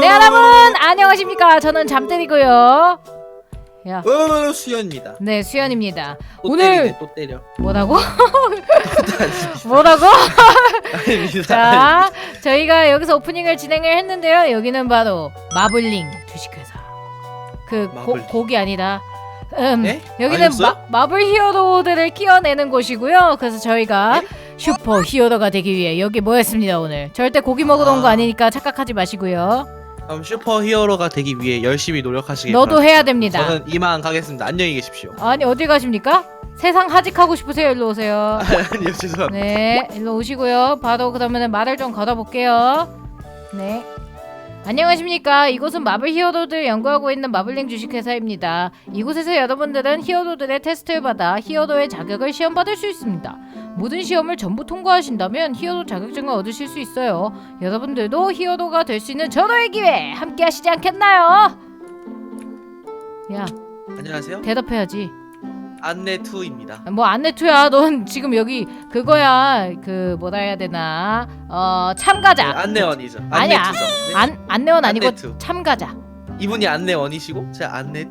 네 여러분 안녕하십니까 저는 잠들이고요 야, 어, 수연입니다. 네 수연입니다 또 오늘- 때리네, 또 때려. 뭐라고? 뭐라고? 아닙니다. 자 저희가 여기서 오프닝을 진행을 했는데요 여기는 바로 마블링 주식회사 그 고, 마블링. 곡이 아니다 음, 네? 여기는 아니었어요? 마, 마블 히어로들을 끼워내는 곳이고요 그래서 저희가 네? 슈퍼 히어로가 되기 위해 여기 모였습니다 오늘 절대 고기 먹으러 온거 아. 아니니까 착각하지 마시고요 그럼 슈퍼 히어로가 되기 위해 열심히 노력하시길 너도 바랍니다. 해야 됩니다 저는 이만 가겠습니다. 안녕히 계십시오. 아니 어디 가십니까? 세상 하직하고 싶으세요? 일로 오세요. 아니요, 죄송합니다. 네, 일로 오시고요. 바로 그러면은 말을 좀 걸어볼게요. 네. 안녕하십니까. 이곳은 마블 히어로들 연구하고 있는 마블링 주식회사입니다. 이곳에서 여러분들은 히어로들의 테스트를 받아 히어로의 자격을 시험받을 수 있습니다. 모든 시험을 전부 통과하신다면 히어로 자격증을 얻으실 수 있어요. 여러분들도 히어로가 될 수 있는 전호의 기회 함께 하시지 않겠나요? 야, 안녕하세요. 대답해야지. 안내 2입니다. 뭐 안내투야 넌 지금 여기 그거야 그 뭐라 해야 되나 어 참가자 안내원이죠. 아니야. 안내 2죠. 네? 안 안내원 아니고 안내투. 참가자 이분이 안내원이시고 제가 안내 2.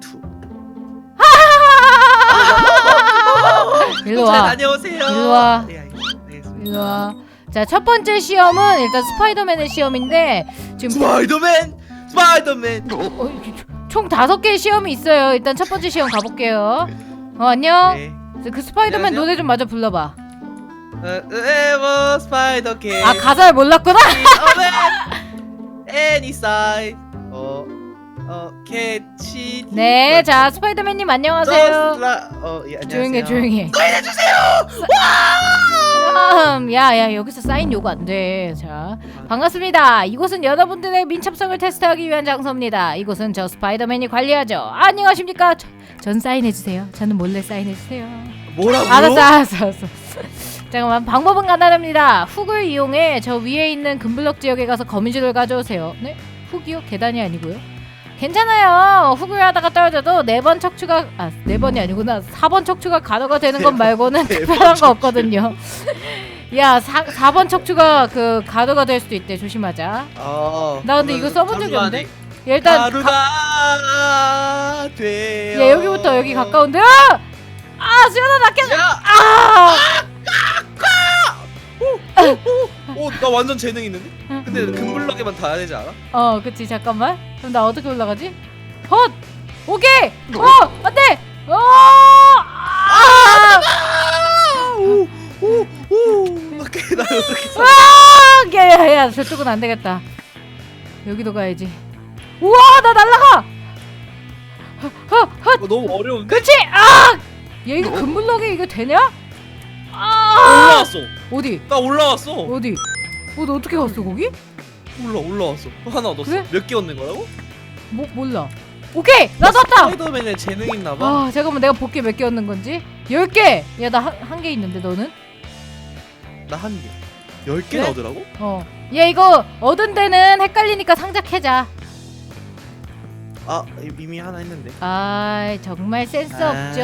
일로 잘 와 다녀오세요. 일로 와. 네. 알겠습니다. 일로 와 자 첫 번째 시험은 일단 스파이더맨의 시험인데 지금 스파이더맨, 스파이더맨. 어, 총 다섯 개의 시험이 있어요 일단 첫 번째 시험 가볼게요 어 안녕 네. 그 스파이더맨 안녕하세요. 노래 좀 마저 불러봐 어, 에버 스파이더 캔. 아 가사를 몰랐구나 any side. 캐치. 네 자 스파이더맨님 안녕하세요. 어, 예, 안녕하세요. 조용히 해 조용히 해. 음, 야야 여기서 사인 요구 안 돼 자 반갑습니다. 이곳은 여러분들의 민첩성을 테스트하기 위한 장소입니다. 이곳은 저 스파이더맨이 관리하죠. 안녕하십니까? 저, 전 사인해 주세요. 저는 몰래 사인해 주세요. 뭐라고? 알았어 알았어 알았어. 잠깐만 방법은 간단합니다. 훅을 이용해 저 위에 있는 금블럭 지역에 가서 거미줄을 가져오세요. 네? 훅이요? 계단이 아니고요 괜찮아요 훅을 하다가 떨어져도 네 번 척추가 아 네 번이 아니구나 4번 척추가 가로가 되는 것 말고는 네 특별한 거번 없거든요 야 4, 4번 척추가 그 가로가 될 수도 있대 조심하자 어. 나 근데 이거 써본 적이 없는데? 야, 일단 가, 가루가 돼요. 야 여기부터 여기 가까운데 아! 아 수연아 나 깨져 야, 아! 오, 나 완전 재능 있는데? 근데 금블럭에만 닿아야 되지 않아? 어, 그치 잠깐만. 그럼 나 어떻게 올라가지? 헛, 오케이. 어, 안 돼. 어, 아, 오, 오, 오. 오케이, 나 어떻게 사? 아, 야, 야, 야, 저쪽은 안 되겠다. 여기도 가야지. 우와, 나 날라가. 헛, 헛, 이거 너무 어려운데? 그치? 아, 야 이거 금블럭에 이거 되냐? 아, 올라왔어. 어디? 나 올라왔어. 어디? 어, 너 어떻게 갔어 거기? 올라 올라왔어. 하나 얻었어. 그래? 몇 개 얻는 거라고? 뭐 몰라. 오케이, 나 떴다. 스파이더맨에 재능 있나 봐. 아 잠깐만 내가 볼게 몇개 얻는 건지 10개 야나한 개 있는데 너는? 나 한 개. 열 개나 그래? 얻으라고? 어 얘 이거 얻은 데는 헷갈리니까 상자 캐자 아, 이미 하나 했는데. 아 정말 센스 아. 없죠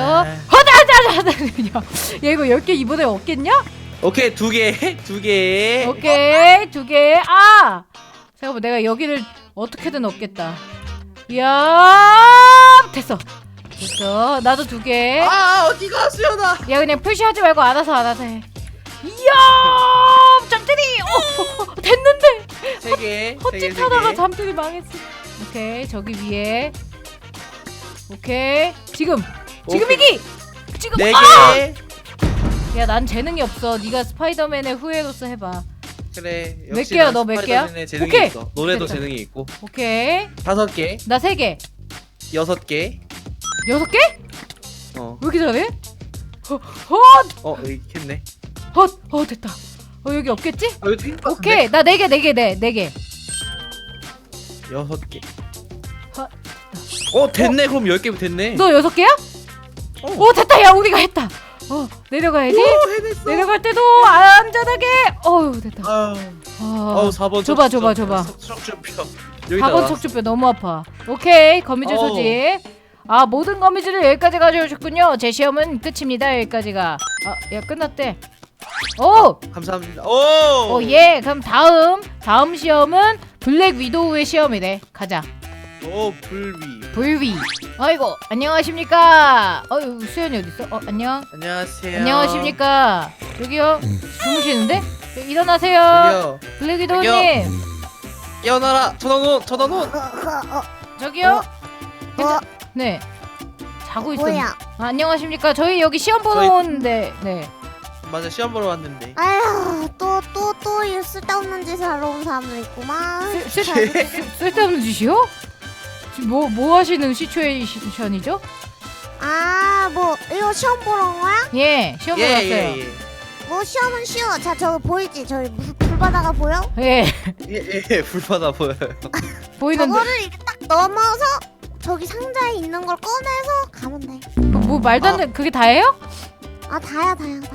허다자자자 야 이거 10개 이번에 얻겠냐? 오케이, 두 개. 두 개. 오케이 두 개 아 잠깐만 내가 여기를 어떻게든 얻겠다 이야 됐어 됐어 나도 두개야 아, 어디 가 수연아? 그냥 표시하지 말고 알아서 알아서 해 이야 잠들이 어, 어, 됐는데 세 개. 세 개, 헛짓 세 하다가 개. 잠들이 망했어. 오케이 저기 위에. 오케이 지금 지금이기 지금 네 아! 개. 야 난 재능이 없어. 네가 스파이더맨의 후예로서 해봐. 그래. 몇 역시 개야, 난 너몇 개야? 재능이 오케이. 있어. 노래도 됐다. 재능이 있고. 오케이 다섯 개, 나 세 개. 여섯 개. 여섯 개? 어, 왜 이렇게 잘해? 헛, 어, 여기 했네. 헛, 어 됐다. 어 여기 없겠지? 어, 여기 같은데? 오케이 나 네 개, 네 개, 네, 네 개. 여섯 개. 헛. 어, 됐네. 그럼 열 개면 됐네. 너 여섯 개야? 어. 오 됐다. 야 우리가 했다. 어 내려가야지. 오, 해냈어. 내려갈 때도 안전하게. 어우 됐다. 아, 아, 어, 4번 줘봐, 줘봐, 줘봐. 척추뼈. 4번 척추뼈 너무 아파. 오케이 거미줄 어우. 소지. 아 모든 거미줄을 여기까지 가져오셨군요. 제 시험은 끝입니다. 여기까지가. 아야 끝났대. 오! 감사합니다. 오. 오, 예. 그럼 다음 다음 시험은 블랙 위도우의 시험이래. 가자. 오 불위. 불위. 아이고, 안녕하십니까? 어유, 수연이 어디 있어? 어, 안녕. 안녕하세요. 안녕하십니까? 여기요. 주무시는데? 네, 일어나세요. 저기요. 블랙 위도우님. 깨어나라. 전원혼 전원혼. 저기요. 어, 괜찮... 네. 자고 있어. 뭐야? 아, 안녕하십니까? 저희 여기 시험 보러 저희- 오는데. 네. 맞아 시험 보러 왔는데. 아휴 또 또 또 쓸데없는 짓을 하러 온 사람들 있구만. 쓸, 쓸, 쓸, 쓸데없는 짓이요? 뭐, 뭐 하시는 시츄에이션이죠? 아 뭐 이거 시험 보러 온 거야? 예, 시험 보러 왔어요. 예예예. 예, 뭐 시험은 쉬워. 자 저거 보이지? 저기 불, 불바다가 보여? 예, 예, 예, 예, 불바다 보여요. 보이는데. 저거를 이렇게 딱 넘어서 저기 상자에 있는 걸 꺼내서 가면 돼. 뭐, 뭐 말도 안 돼. 그게 다예요? 아 다야 다야 다.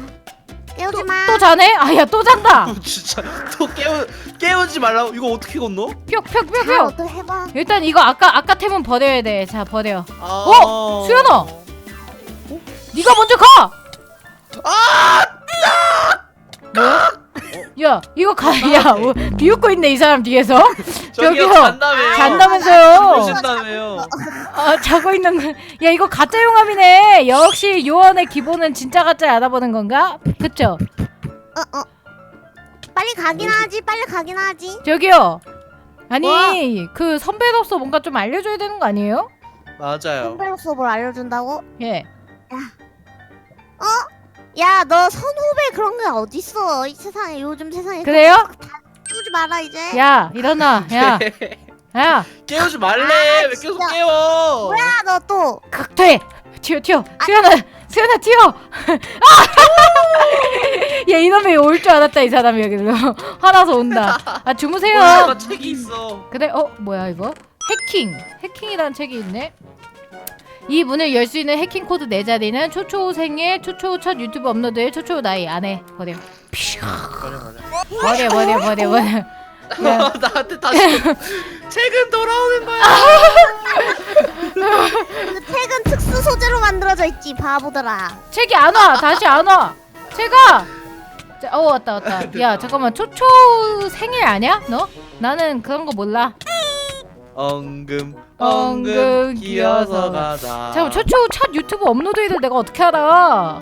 깨우지 마. 또 자네? 아야 또 잔다. 진짜 또 깨우 깨우지 말라고. 이거 어떻게 건너? 자 뿅뿅뿅뿅. 또 해봐. 일단 이거 아까 아까 템은 버려야 돼. 자 버려. 아. 어? 수연아! 네가 먼저 가. 아! 뭐 야? 야 이거 가. 야 뭐, 비웃고 있네 이 사람 뒤에서. 저기요. 잔다며요. 잔다면서요. 주무신다며요. 아 자고 있는 거. 야 이거 가짜 용암이네. 역시 요원의 기본은 진짜 가짜 알아보는 건가? 그쵸? 어 어. 빨리 가긴 하지. 빨리 가긴 하지. 저기요. 아니 뭐? 그 선배로서 뭔가 좀 알려줘야 되는 거 아니에요? 맞아요. 선배로서 뭘 알려준다고? 예. 야 너 선후배 그런 게 어딨어? 이 세상에 요즘 세상에 그래요? 깨우지 마라 이제. 야 일어나. 야. 야. 깨우지 말래. 아, 왜 계속 진짜. 깨워? 뭐야 너 또? 극퇴. 튀어 튀어. 수연아. 수연아 튀어. 아! 야 이놈이 올 줄 알았다 이 사람이 여기로. 화나서 온다. 아 주무세요. 나 책이 있어. 그래 어 뭐야 이거 해킹 해킹이라는 책이 있네 이 문을 열 수 있는 해킹 코드 네 자리는 초초 생일 초초 첫 유튜브 업로드의 초초 나이 안에. 버려. 버려 버려. 버려 버려. 버려 버려 야, 나한테 다시 책은 돌아오는 거야. 그 책은 특수 소재로 만들어져 있지 바보들아. 책이 안 와. 다시 안 와. 책아! 자, 어 왔다 왔다. 야 잠깐만. 초초 생일 아니야? 너? 나는 그런 거 몰라 엉금 엉금 엉금 기어서 기어서 가자. 잠깐 초초 첫 유튜브 업로드일을 내가 어떻게 알아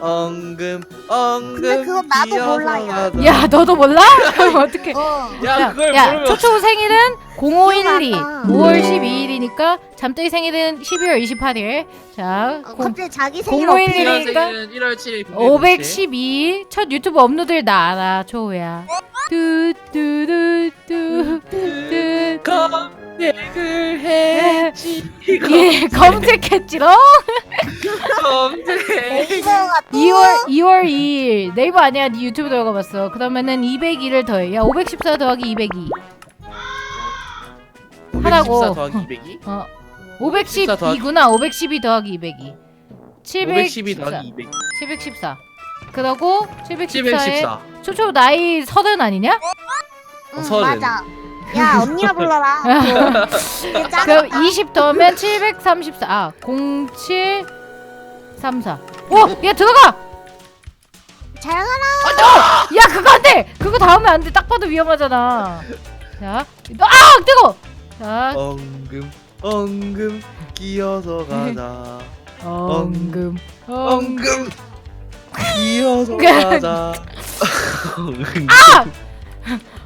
엉금 엉금 근데 그건 나도 기어서 몰라, 야. 가자. 야 너도 몰라 그럼 어떻게 어. 야, 그걸 야, 모르면 초초 생일은 0512 기억나다. 5월 12일이니까 잠들이 생일은 12월 28일. 자 어, 공- 갑자기 자기 생일 051 어필. 그러니까 1월 7일 512 첫 유튜브 업로드를 나 알아 초우야. 뚜뚜뚜뚜 뚜 검색을 했지. 예 검색했지롱. 검색 네이버 같은 2월 2월 2일. 네이버 아니야. 네 유튜브 들어가 봤어. 그러면은 202를 더해. 야 514 더하기 202 하라고. 514 더하기 202? 어514 더하기- 512구나 512 더하기 202 512 더하기 200 714 그러고 714에 714 초초 나이 서른 아니냐? 응, 서른. 맞아. 야 언니가 불러라. 그, 이게 짱. 그럼 20 더하면 734 아, 0734 오! 야 들어가! 잘 가라. 야 그거 안 돼! 그거 닿으면 안 돼 딱 봐도 위험하잖아 자, 너- 아! 뜨거! 자, 엉금 엉금 기어서 가자. 엉금 엉금 그- 가자.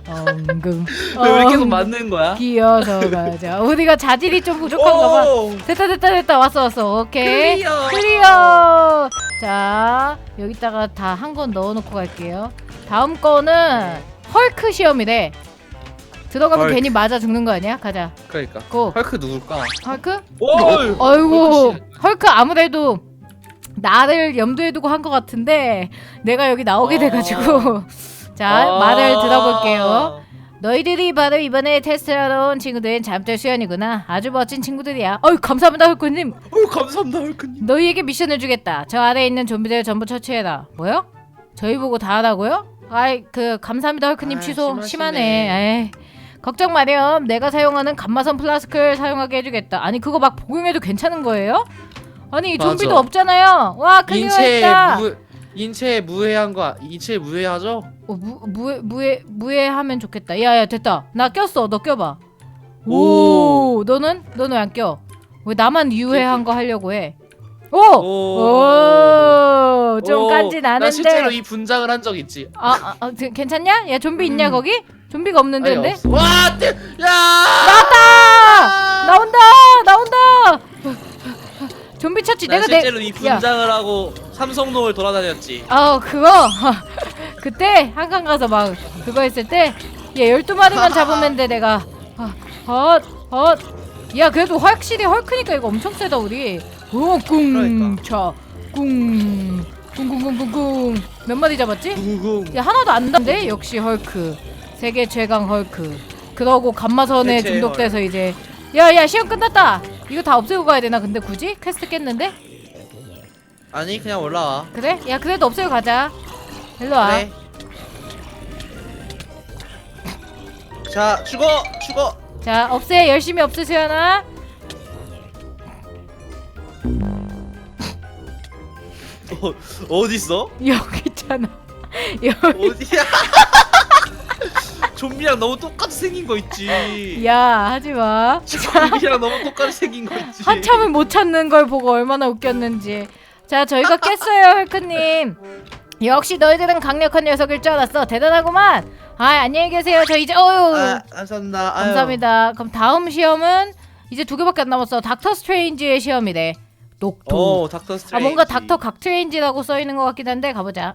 엉금. 왜 이렇게 계속. 맞는 거야? 기어서 가자. 우리가 자질이 좀 부족한가 봐. 오! 됐다 됐다 됐다. 왔어 왔어. 오케이. 클리어. 클리어! 자 여기다가 다 한 건 넣어놓고 갈게요. 다음 거는 헐크 시험이래 들어가면 헐크. 괜히 맞아 죽는 거 아니야? 가자 그러니까 고 헐크 누굴까? 헐크? 오! 어이구 헐크 헐크 아무래도 나를 염두에 두고 한 것 같은데 내가 여기 나오게 어. 돼가지고 자 아. 말을 들어볼게요 너희들이 바로 이번에 테스트하러 온 친구들은 잠들 수연이구나 아주 멋진 친구들이야 어이 감사합니다 헐크님 어, 감사합니다 헐크님 너희에게 미션을 주겠다. 저 아래에 있는 좀비들 전부 처치해라. 뭐요? 저희 보고 다 하라고요? 아이 그 감사합니다 헐크님 아, 취소 심하시네. 심하네. 에이. 걱정 마렴. 내가 사용하는 감마선 플라스크를 사용하게 해주겠다. 아니 그거 막 복용해도 괜찮은 거예요? 아니 맞아. 좀비도 없잖아요. 와 클리어했다. 물 인체에 무해한 거 인체에 무해하죠? 어, 무, 무해 무해 무해하면 좋겠다. 야야 됐다. 나 꼈어. 너 껴봐. 오, 오. 너는 너는 왜안 껴? 왜 나만 유해한 거 하려고 해? 오, 오. 오, 좀 오, 깐지 나는데. 나 실제로 이 분장을 한 적 있지. 아, 아, 아 그- 괜찮냐? 야 좀비 있냐 음. 거기? 좀비가 없는데 아니, 근데? 없어. 와, 떼, 야! 나왔다! 나온다! 나온다! 좀비. 난 내가 내 실제로 이 분장을 하고 삼성동을 돌아다녔지. 아 그거 그때 한강 가서 막 그거 했을 때얘 12마리만 잡으면 돼 내가 아, 헛헛야 그래도 확실히 헐크니까 이거 엄청 세다 우리 그러니까. 오꿍차꿍 꿍꿍꿍꿍꿍 몇 마리 잡았지? 야 하나도 안 남네 역시 헐크 세계 최강 헐크 그러고 감마선에 대체 중독돼서 이제 야야 시험 끝났다 이거 다 없애고 가야 되나 근데 굳이? 퀘스트 깼는데? 아니 그냥 올라와. 그래? 야 그래도 없애고 가자 일로 와 그래. 자, 죽어, 죽어. 자 없애 열심히 없애세요 하나 어, 어디 있어? 여기 있잖아 여기 어디야? 좀비랑 너무 똑같이 생긴 거 있지. 야 하지마. 좀비랑 너무 똑같이 생긴 거 있지. 한참을 못 찾는 걸 보고 얼마나 웃겼는지. 자 저희가 깼어요 헐크님. 역시 너희들은 강력한 녀석일 줄 알았어. 대단하구만. 아 안녕히 계세요. 저 이제 어유 아, 감사합니다. 아유. 감사합니다. 그럼 다음 시험은 이제 두 개밖에 안 남았어. 닥터 스트레인지의 시험이래. 녹두. 오, 닥터 아 스트레인지. 뭔가 닥터 각트레인지라고 써 있는 것 같긴 한데 가보자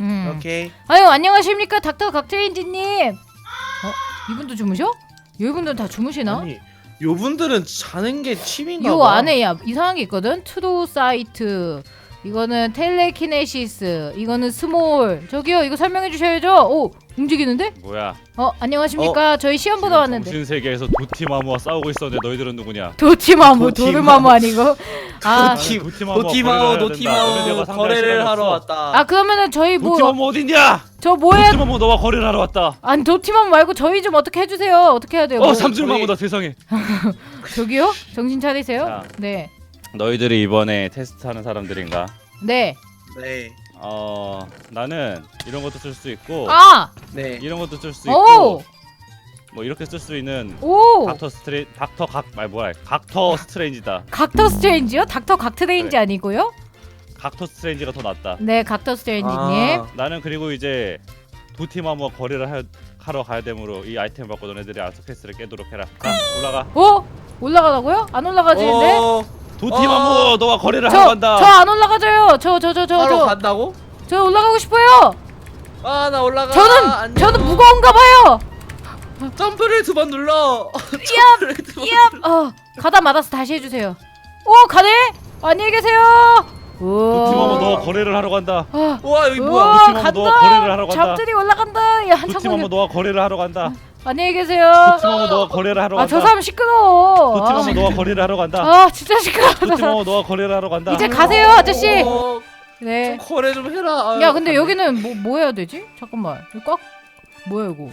음. 오케이. 아유 안녕하십니까 닥터 각트레인지님 어 이분도 주무셔? 이분들은 다 주무시나? 아니, 요분들은 자는 게 취미인가 요 봐. 안에 야 이상한 게 있거든 트루 사이트 이거는 텔레키네시스 이거는 스몰 저기요 이거 설명해 주셔야죠 오 움직이는데? 뭐야? 어 안녕하십니까 저희 시험 보러 왔는데 정신 세계에서 도티마무와 싸우고 있었는데 너희들은 누구냐? 도티마무 도티마무. 도르마무 아니고 아, 도티- 도티마무와 노티마오, 거래를 해야 된다. 너네 노티마오 내가 거래를 상대할 하러 왔다. 아 그러면은 저희. 뭐 도티마무 어딨냐? 저 뭐해 도티마무 너와 거래를 하러 왔다. 아니 도티마무 말고 저희 좀 어떻게 해주세요 어떻게 해야 돼요 어 뭐, 삼줄마무다 세상에. 저기요 정신 차리세요 자. 네 너희들이 이번에 테스트하는 사람들인가? 네. 네. 어 나는 이런 것도 쓸 수 있고 아! 네. 이런 것도 쓸 수 오! 있고 뭐 이렇게 쓸 수 있는 오! 닥터 스트레 닥터 각말 뭐야? 각터 스트레인지다. 각터 스트레인지요? 닥터 각트레인지 그래. 아니고요? 각터 스트레인지가 더 낫다. 네, 각터 스트레인지님. 아, 나는 그리고 이제 도티마무와 거래를 하, 하러 가야 되므로 이 아이템 받고 너네들이 알아서 퀘스트를 깨도록 해라. 자 올라가. 어? 올라가라고요? 안 올라가지는데? 어, 도티마무 어. 너와 거래를 하러 저, 간다. 저 안 올라가져요. 저, 저, 저, 저, 하러 저. 간다고? 저 올라가고 싶어요. 아, 나 올라가. 저는, 안녕. 저는 무거운가 봐요. 점프를 두 번 눌러. 얍! 점프를 두 번. 얍! 어, 가다 말아서 다시 해주세요. 오, 가네? 안녕히 계세요. 오. 도티마무 너와 거래를 하러 간다. 아, 우와, 여기 우와, 뭐야? 도티마무 간다. 너와 거래를 하러 간다. 잡들이 올라간다. 야, 한참 걸려. 너와 거래를 하러 간다. 안녕히 계세요. 도티마무 너와 거래를 하러 아, 간다. 저 사람 시끄러워. 아, 너와 거래를 하러 간다. 아, 진짜 시끄러워. 도티마무 너와 거래를 하러 간다. 이제 가세요, 아저씨. 어, 네. 좀 거래 좀 해라. 아유, 야 근데. 여기는 뭐, 뭐 해야 되지? 잠깐만 이거 꽉 뭐야 이거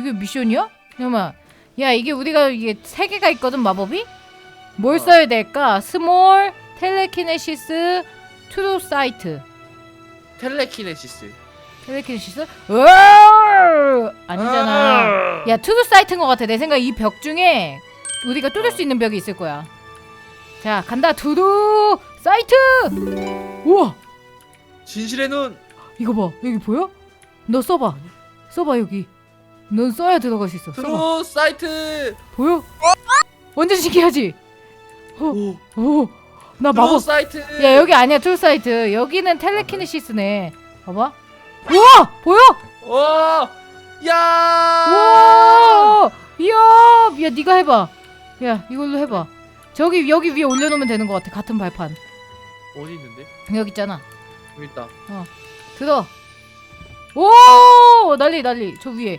이게 미션이야? 잠깐만 야 이게 우리가 이게 세 개가 있거든 마법이 뭘 어. 써야 될까? 스몰 텔레키네시스 트루 사이트 텔레키네시스. 텔레키네시스 으아! 아니잖아 아. 야 트루 사이트인 것 같아 내 생각 이 벽 중에 우리가 뚫을 수 있는 벽이 있을 거야 자 간다 트루 사이트 우와 진실의 눈. 이거 봐 여기 보여? 너 써봐 써봐 여기 넌 써야 들어갈 수 있어 써봐 트루 사이트. 보여? 완전 신기하지? 오. 오 나 마법 사이트. 야 여기 아니야 툴 사이트 여기는 텔레키네시스네 봐봐 우와 보여? 와. 야. 우와 이야 야 네가 해봐 야 이걸로 해봐 저기 여기 위에 올려놓으면 되는 것 같아 같은 발판 어디 있는데? 여기 있잖아 여기 있다. 들어 오 난리 난리 저 위에 야,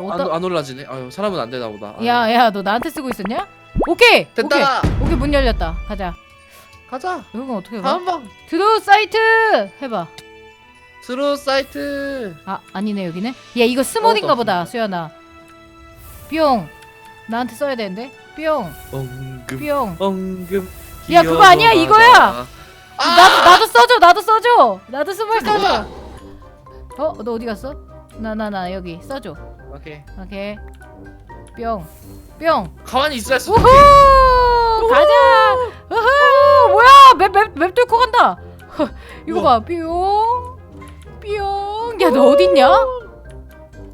안, 어디다 안 올라지네. 아유, 사람은 안 되나 보다. 아유. 야 야 너 나한테 쓰고 있었냐? 오케이 됐다. 오케이 오케이 문 열렸다 가자 가자. 이건 어떻게 가? 다음 방. 드루 사이트 해봐 트루 사이트. 아 아니네 여기네 야 이거 스몰인가 어, 보다. 수연아 뿅 나한테 써야 되는데 뿅 엉금 뿅. 엉금. 야, 그거 아니야, 이거야. 하자. 나도 나도 써줘 나도 써줘 나도 스몰 써줘 어너 어디 갔어 나 나 나 여기 써줘 오케이. 오케이 뿅 뿅 가만히 있어야 수. 우후 가자 우후 뭐야? 맵 맵 맵 뚫고 간다. 허, 이거 우와. 봐뿅뿅야너 어딨냐?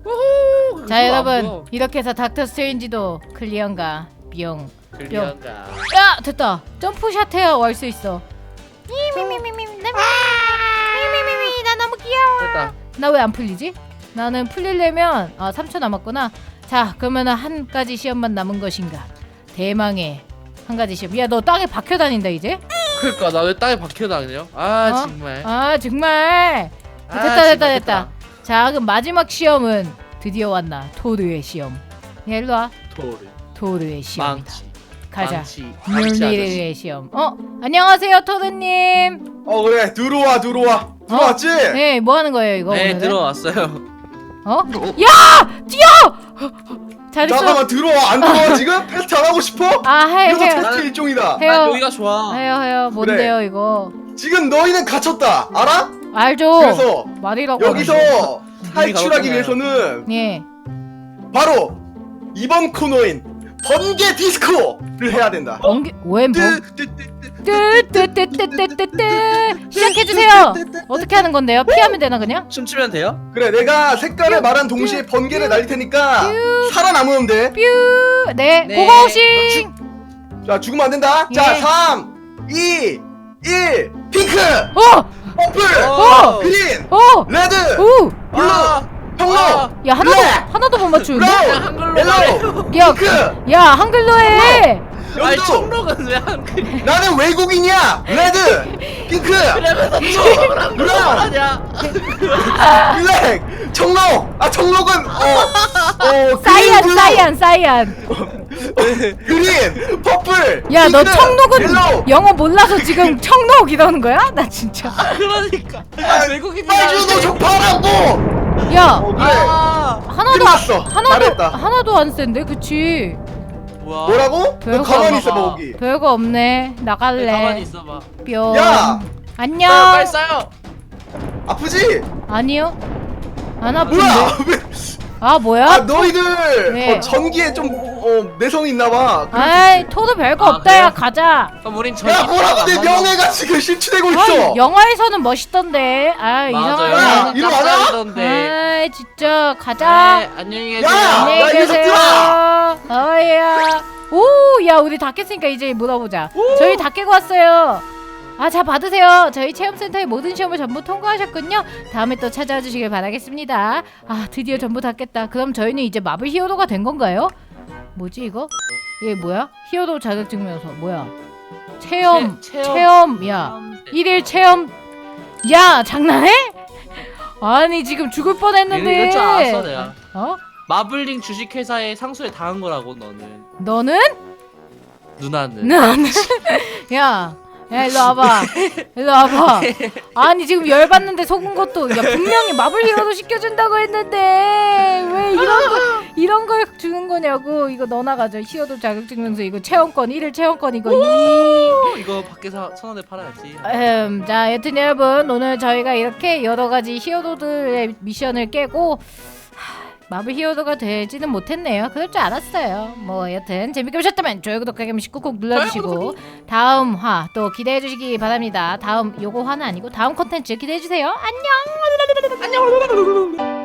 우후. 자 여러분. 이렇게 해서 닥터 스트레인지도 클리어인가? 뿅. 클리어가. 야 됐다. 점프샷 해야 올 수 있어. 미미미미미 미미미미 나 너무 귀여워. 됐다. 나 왜 안 풀리지? 나는 풀리려면 아 3초 남았구나. 자 그러면은 한 가지 시험만 남은 것인가? 대망의 한 가지 시험 야너 땅에 박혀 다닌다 이제 그러니까 나 왜 땅에 박혀 다녀? 아 어? 정말. 아 정말 아, 됐다 됐다 정말 됐다 자 그럼 마지막 시험은 드디어 왔나 토르의 시험 야 일로와 도리. 토르의 시험 망치. 가자 망치. 망치 아저씨. 뮬리르의 시험 어 안녕하세요 토르님 어 그래 들어와 들어와 들어왔지? 네, 뭐 하는 거예요 이거 네 오늘은? 들어왔어요. 어? 야! 뛰어! 잘했어. 잠깐만 들어와 안 들어와 지금? 패스트 안 하고 싶어? 아, 해, 이거 해요. 테스트 일종이다 해요. 난 여기가 좋아. 해요, 해요. 뭔데요, 이거? 지금 너희는 갇혔다 알아? 알죠? 그래서 말이라고. 여기서 탈출하기. 위해서는 예. 바로 이번 코너인 번개 디스코를 해야 된다 번개 웬 번? 뜨- 뜨뜨 뜨뜨뜨뜨뜨 시작해 주세요. 어떻게 하는 건데요? 피하면 되나 그냥? 춤추면 돼요? 그래 내가 색깔을 말한 동시에 번개를 날릴 테니까 살아남으면 돼자 뾰. 네. 네. 고고싱. 죽으면 안 된다 자 예. 3 2 1 핑크 어! 퍼플 어! 그린 어! 레드 오! 블루 아! 형로 아! 야, 하나도! 하나도 못 맞추는데? 브라운 한글로 옐로우 야, 핑크 야, 한글로 해. 아니 연두 청록은 왜 한글? 나는 외국인이야 레드 핑크 청록을! 하냐? 블랙 청록 아 청록은 어 어 사이안, 사이안, 사이안. 그린 퍼플 야, 너 핑크, 청록은 옐로우 영어 몰라서 지금 청록 이러는 거야? 나 진짜. 그러니까 아, 외국인이 빨리 너저 봐라고 야, 어 그래 아 하나도 끝났어. 하나도 잘했다. 하나도 안 센데, 그치? 뭐야? 뭐라고? 별거 너 가만히 없나 있어봐 봐. 거기 별거 없네. 네, 나갈래. 가만히 있어봐. 뿅. 야! 안녕. 빨리 싸요. 아프지? 아니요. 안 아픈데. 뭐야 왜? 아 뭐야? 아 너희들 네. 어, 전기에 좀 어, 내성이 있나봐 아이 토도 별거 아, 없다야. 그래요? 가자. 그럼 우린 저기 야 뭐라고 내 명예가 지금 실추되고 있어 아, 영화에서는 멋있던데. 아 맞아요. 야. 이리 와라. 깜짝이던데. 아이 진짜 가자. 네, 안녕히 계세요. 야! 안녕히 야, 이 계세요. 어이야. 오, 야 우리 다 깼으니까 이제 물어보자. 저희 다 깨고 왔어요. 아, 자 받으세요. 저희 체험센터의 모든 시험을 전부 통과하셨군요. 다음에 또 찾아와 주시길 바라겠습니다. 아, 드디어 전부 다 깼다. 그럼 저희는 이제 마블 히어로가 된 건가요? 뭐지 이거? 이게 뭐야? 히어로 자격증명서 뭐야? 체험, 체- 체험. 야, 일일 체험. 야, 장난해? 아니 지금 죽을 뻔했는데. 이럴 줄 알았어 내가. 어? 마블링 주식회사의 상수에 당한 거라고 너는. 너는? 누나는. 나는 야, 야 일로 와봐. 일로 와봐. 아니 지금 열받는데 속은 것도 야 분명히 마블 히어로 시켜준다고 했는데 왜 이런 거 이런 걸 주는 거냐고 이거 너나 가져 히어로 자격증명서 이거 체험권 1일 체험권 이거 이 어, 이거 밖에서 천 원에 팔아야지. 음, 자, 여튼 여러분 오늘 저희가 이렇게 여러 가지 히어로들의 미션을 깨고 하, 마블 히어로가 되지는 못했네요. 그럴 줄 알았어요. 뭐 여튼 재밌게 보셨다면 좋아요, 구독, 알림 시꾹꾹 눌러주시고 다음 화 또 기대해 주시기 바랍니다. 다음 요거 화는 아니고 다음 컨텐츠 기대해 주세요. 안녕. 안녕.